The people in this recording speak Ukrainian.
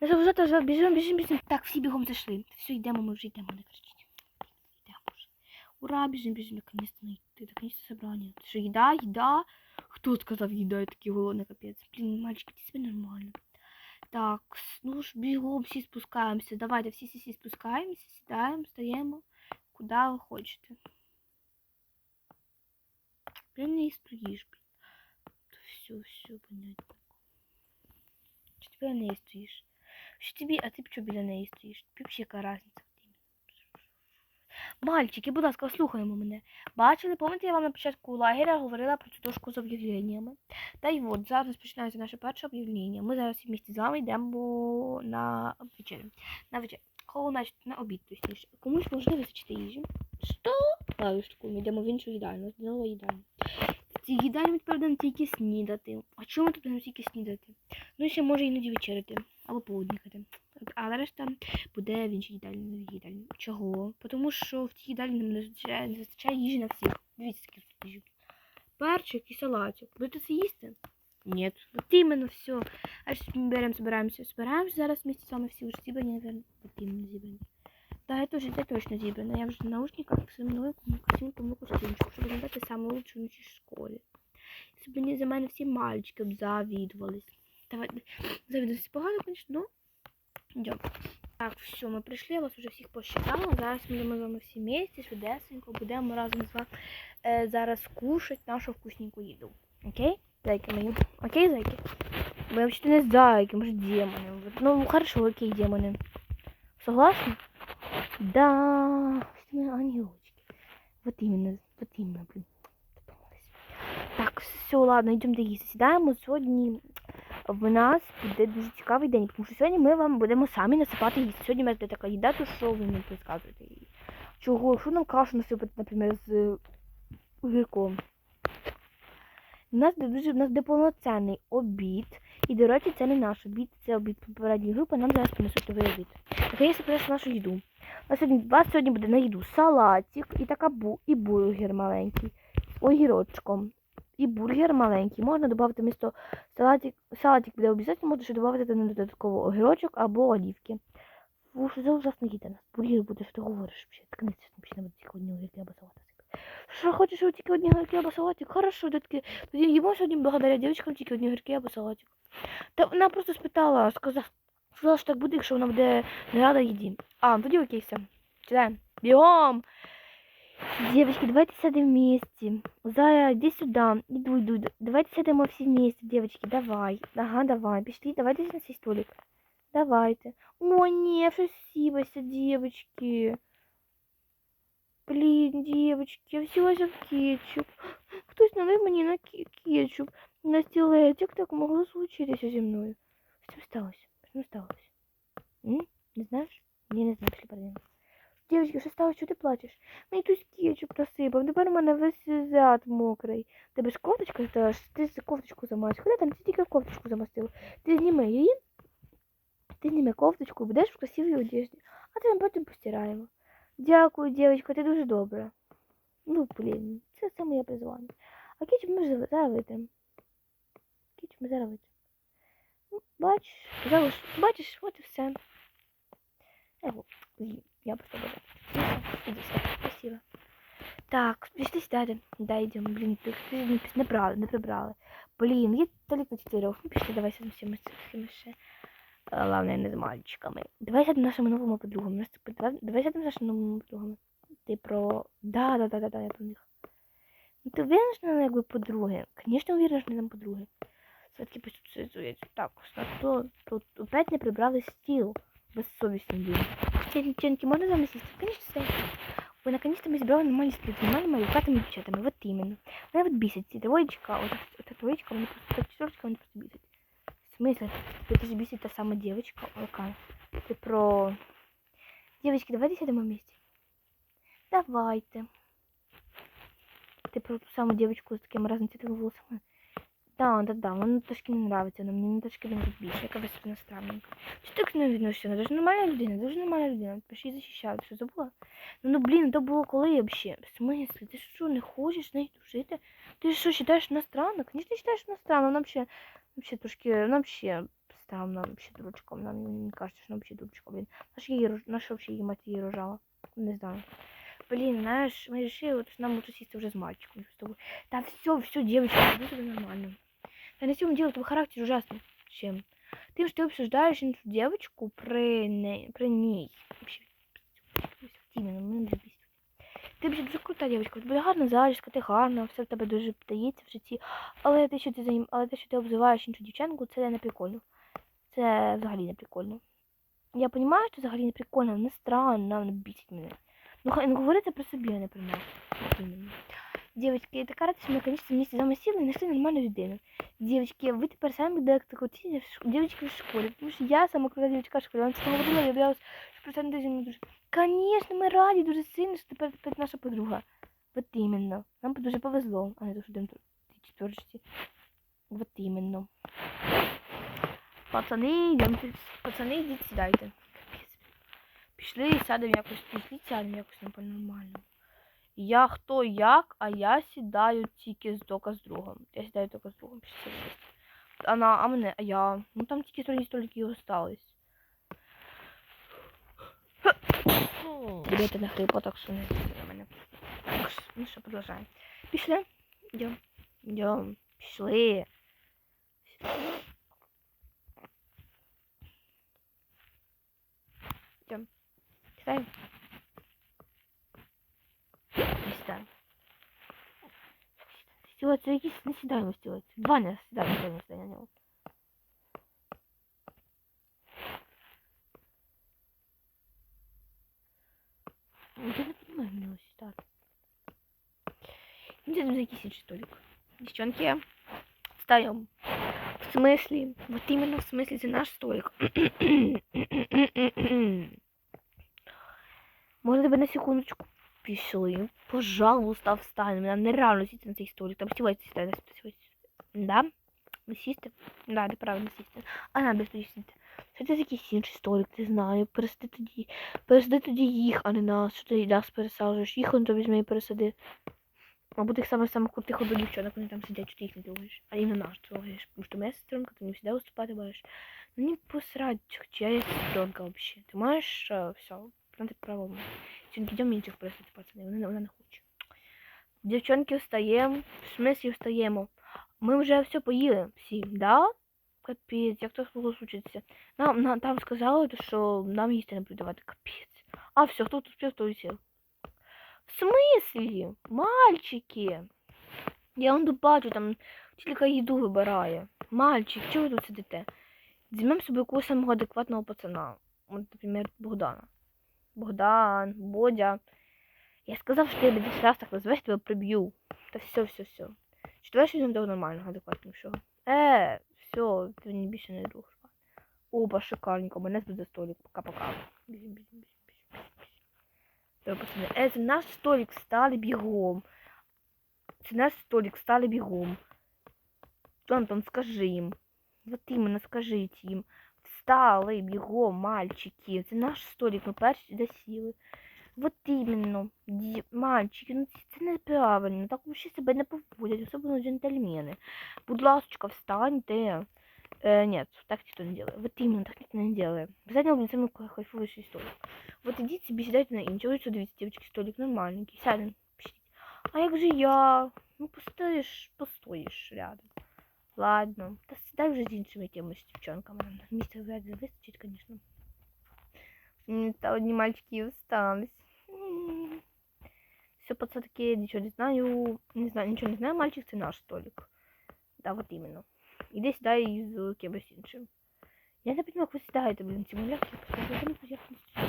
Не завжди вже біжимо, біжимо, біжимо. Так, всі бігом зайшли. Все, йдемо, ми вже йдемо, не кричіть. Йдемо вже. Ура, біжимо, біжимо, наконец-то знайти, наконец-то собрання. Це що, їда, їда? Хто сказав їда, я такий голодний капець. Блін, мальчики, ти себе нормально. Так, ну ж бігом всі спускаємося. Давайте всі всі, всі спускаємося, сідаємо, стаємо, куди ви хочете. Блін, не стоїш, блін. Все, все, понятно. Ти біля неї стоїш? Що тобі, а ти б чого біля неї стоїш? Тобі взагалі яка різниця? Мальчики, будь ласка, слухаємо мене. Бачили, пам'ятаєте, я вам на початку лагеря говорила про цю дошку з об'явленнями. Та й от, зараз починається наше перше об'явлення. Ми зараз всі вместе з вами йдемо на вечерю. На вечерю. Значить на обід, точніше. Комусь можливо вистачити їжі. Що? Правильно, ми йдемо в іншу їдальню, знову їдальню. В цій їдальні ми тільки снідати. А чому ми тут будемо тільки снідати? Ну, ще може іноді вечеряти або пооднікати. Але решта буде в іншій їдальні. в їдальні. Чого? Тому що в цій їдальні нам не вистачає, не їжі на всіх. Дивіться, скільки тут їжі. Перчик і салатик. Будете це їсти? Ні. От іменно все. А що ми беремо, збираємося. Збираємося зараз вместе з вами всі вже зібрані, наверное. От іменно зібрані. Так, я теж, я точно зібрана. Я вже в наушниках з мною красивому костюмчику, щоб виглядати саме лучше в школі. Щоб мені за мене всі мальчики б завідувались. Давай, завідувались погано, звісно, ну. Йдемо. Так, все, ми прийшли, я вас вже всіх посчитала. Зараз ми будемо з вами всі місці, швидесенько, будемо разом з вами е, зараз кушати нашу вкусненьку їду. Окей? Зайки мої. Окей, зайки? Ми вообще не зайки, може демони. Вот, Ну, хорошо, окей, демони. Согласны? Да, мы ангелочки. Вот именно, вот именно, блин. Так, все, ладно, йдемо до їсти. Сідаємо сьогодні. В нас буде дуже цікавий день, тому що сьогодні ми вам будемо самі насипати їсти. Сьогодні у нас буде така їда, то що ви не підказуєте її. Чого? Якщо нам кашу насипати, наприклад, з е, огірком. У нас буде дуже у нас буде повноцінний обід. І, до речі, це не наш обід, це обід попередньої групи, нам зараз принесуть новий обід. Наконец-то принесу нашу їду. У нас сьогодні, вас сьогодні буде на їду салатик і така бу, і бургер маленький з огірочком. І бургер маленький. Можна додати вмісто салатик, салатик буде обов'язково, можна ще додати додатково огірочок або олівки. Фу, що за ужасно їда. Бургер буде, що ти говориш взагалі. Так не це не буде тільки одні огірки або салати. Що хочеш, щоб тільки одні огірки або салатик? Хорошо, дітки. Тоді їмо сьогодні благодаря дівчинкам тільки одні огірки або салатик. Та вона просто спитала, сказала, що так буде, якщо вона буде не рада їді. А, ну тоді окей, все. Читаем. Бегом! Девочки, давайте сядем вместе. Зая, иди сюда. Иду, иду. Давайте сядем все вместе, девочки. Давай. Ага, давай. Пішли. Давайте на цей столик. Давайте. О, не, спасибо, девочки. Блин, девочки, я взялася в кетчуп. Хтось налив мені на ке- кетчуп. На стілець. Як так могло случитися зі мною? Що сталося? Що сталося? М? Не знаєш? Ні, не знаю, пішли подивимось. Дівчатки, що сталося? Чого ти плачеш? Мені тут кетчуп насипав, тепер у мене весь зад мокрий. Тебе ж кофточка сталася, ти кофточку замазив. Куди там ти тільки кофточку замастила? Ти зніми її, ти зніми кофточку, будеш в красивій одежді, а ти потім постираємо. Дякую, дівчатка, ти дуже добра. Ну, блін, це все моє призвання. А кетчуп ми зараз витримо. Кетчуп ми зараз витримо. Бачиш, бачиш, от і все. Ево, ой, я просто буду. Сюда, спасибо. Так, пішли сядем. Да. Блін, не, не брали, не прибрали. Блін, є тільки на чотирьох. Ну, пішли, давай сядемо всіми цими ще. Главное, не з мальчиками. Давай сядемо нашими новими подругами. Давай, сядемо нашими новими подругами. Ти про... Да, да, да, да, да, я про них. Ну, ти що вони якби подруги? Звісно, що вони там подруги. Все-таки посуцюється. Так, то тут опять не прибрали стіл. Безсовісні люди. Девчонки, можно за мной сесть? Конечно, сядь. Ой, наконец-то мы собрали нормальный стрит, нормально малюкатыми девчатами, вот именно. Она вот бесит, эта двоечка, вот эта- эта двоечка, она просто, эта четверочка, она просто бесит. В смысле? Это же бесит та самая девочка, Ока. Ты про... Девочки, давайте сядем вместе. Давайте. Ты про ту самую девочку с такими разноцветными волосами. Да, да, да, вона трошки не нравиться, але мені трошки не більше, яка вона вона странненька. Чи ти так не відносишся? Вона дуже нормальна людина, дуже нормальна людина. Пиши захищати, що забула? Ну, ну блін, то було коли взагалі? В смислі? Ти що, не хочеш нею дружити? Ти що, вона странна? Звісно, вважаєш вона странна, вона взагалі, взагалі трошки, вона взагалі став нам вообще дурачком. Нам не кажется, что он вообще дурачком. Блин, наш ей, рож- наш вообще ей мать ей рожала. Не знаю. Блин, знаешь, мы решили, вот, нам лучше сесть уже с мальчиком. Да все, все, девочка, иди нормально Да на всем дело, твой характер ужасный. Чем? Тем, что ты обсуждаешь эту девочку при, не, при ней. Вообще, Именно, мене дуже бісить. Ти вже дуже крута дівчинка, тобі гарна зачіска, ти гарна, все в тебе дуже вдається в житті. Але те, що ти занім... але те, що ти обзиваєш іншу дівчинку, це не прикольно. Це взагалі не прикольно. Я розумію, що взагалі не прикольно, не странно, не бісить мене. Ну, хай не говорити про себе, а не про нас. От. Дівчатки, я така рада, що конечно, вместе з вами сіли і знайшли нормальну людину. Дівчатки, ви тепер самі в ш- дівчатки в школі, тому що я сама крута дівчинка в школі. Вона це говорила, я боялась, що просто не дуже дуже. Конечно, ми дуже сильно, що тепер, тепер наша подруга. Вот іменно. Нам дуже повезло, а не то, що йдемо тут четверочці. Вот іменно. Пацани, йдемте. Пацани, йдіть сідайте. Пішли сядемо якось, пішли сядемо якось по-нормальному. Я хто як, а я сідаю тільки з дока з другом. Я сідаю тільки з другом, пішли сідати. А мене, а я. Ну там тільки стільки стільки і остались. Ребята на хрипо, так що не на мене. Ну що, продовжаємо. Пішли? Йдем. Йдем. Пішли. Йдем. Сідаємо. Стілець, це якісь не сідаємо стілець. Два не сідаємо, ніхто не сідає на нього. Ну, Я не понимаю, на него сідати. Ну, це за якийсь інший столик. Девчонки, встаем. В смысле? Вот именно в смысле, це наш столик. Може тебе на секундочку Пішли? Пожалуйста, встань. Мене нереально сісти на цей столик. Там сідає, стілець. Да? Не сісти? Да, ти правильно сісти. А надо сісти. Що це якийсь інший столик, ти знаю. Пересиди тоді. Пересади тоді їх, а не нас. Що ти нас пересаджуєш? Їх он тобі візьми і пересади. Мабуть, тих самих самих крутих одну дівчонок, вони там сидять, що ти їх не трогаєш. А іменно наш трогаєш. Тому що моя сестренка, ти не завжди виступати будеш. Ну не посрать, чия я сестренка вообще. Ти маєш uh, все, на право. Сьогодні йдемо інших пересити, пацани, вона, вона не хоче. Дівчонки встаємо, в смислі встаємо. Ми вже все поїли всі, да? Капець, як так могло случитися? Нам, нам там сказали, що нам їсти не будуть давати. Капець. А, все, хто тут спів, той сів. В смислі? Мальчики. Я тут бачу, там тільки їду вибирає. Мальчик, чого ви тут сидите? Візьмемо собі якогось самого адекватного пацана. От, наприклад, Богдана. Богдан, Бодя. Я сказав, що мене 10 раз так назвеш, тебе приб'ю. Та все, все, все. Давай щось того нормального, адекватнішого? Е, все, ти мені більше не друг. Опа, шикарненько, мене збуде столик. Пока-пока. Е, це наш столик, стали бігом. Це наш столик, стали бігом. Антон, скажи їм. Вот іменно скажіть їм. Встали бігом, мальчики. Це наш столик, ми перші досіли. Вот іменно, ді- мальчики, ну це, це неправильно. Так взагалі себе не поводять, особливо джентльмени. Будь ласочка, встаньте. Э, нет, так никто не делает. Вот именно, так никто не делает. Обязательно будет самый кайфовый столик. Вот идите себе сідайте на інший. Ось дивіться, девочки, столик нормальненький. Сядем, пишіть. А як же я? Ну, постоїш, постоїш рядом. Ладно. Та сідай вже з іншими якимось дівчонками. Місця вряд ли вистачить, мальчики остались. Все, пацанки, нічого не знаю. Не знаю, нічого не знаю, мальчик, це наш столик. Да, вот именно. Іди сідай з кимось іншим. Я не розумію, як ви сідаєте, блін, ці муляки. Я не